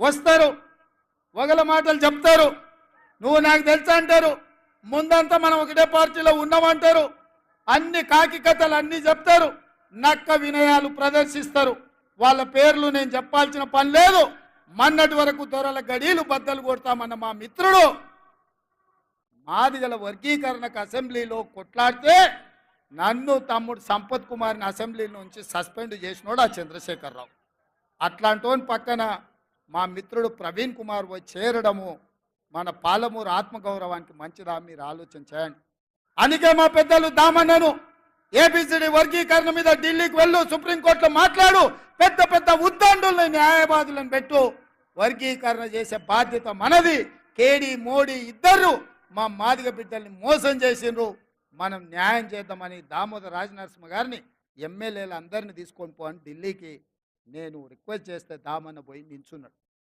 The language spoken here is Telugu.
వస్తారు. వగల మాటలు చెప్తారు. నువ్వు నాకు తెలుసా అంటారు. ముందంతా మనం ఒకటే పార్టీలో ఉన్నామంటారు. అన్ని కాకి కథలు అన్నీ చెప్తారు. నక్క వినయాలు ప్రదర్శిస్తారు. వాళ్ళ పేర్లు నేను చెప్పాల్సిన పని లేదు. మన్నటి వరకు దొరల గడీలు బద్దలు కొడతామన్న మా మిత్రుడు మాదిగల వర్గీకరణకు అసెంబ్లీలో కొట్లాడితే నన్ను తమ్ముడు సంపత్ కుమార్ని అసెంబ్లీ నుంచి సస్పెండ్ చేసినోడు ఆ చంద్రశేఖరరావు. అట్లాంటి పక్కన మా మిత్రుడు ప్రవీణ్ కుమార్ పోయి చేరడము మన పాలమూరు ఆత్మగౌరవానికి మంచిదా మీరు ఆలోచన చేయండి. అందుకే మా పెద్దలు దామన్నను ఏబిసిడి వర్గీకరణ మీద ఢిల్లీకి వెళ్ళు సుప్రీంకోర్టులో మాట్లాడు పెద్ద పెద్ద ఉద్దండుల్ని న్యాయవాదులను పెట్టు. వర్గీకరణ చేసే బాధ్యత మనది. కేడి మోడీ ఇద్దరు మా మాదిగ బిడ్డల్ని మోసం చేసిండ్రు. మనం న్యాయం చేద్దామని దామోదర రాజనరసింహ గారిని ఎమ్మెల్యేలు అందరిని తీసుకొని పోని ఢిల్లీకి నేను రిక్వెస్ట్ చేస్తే దామన్న పోయి నించున్నాడు.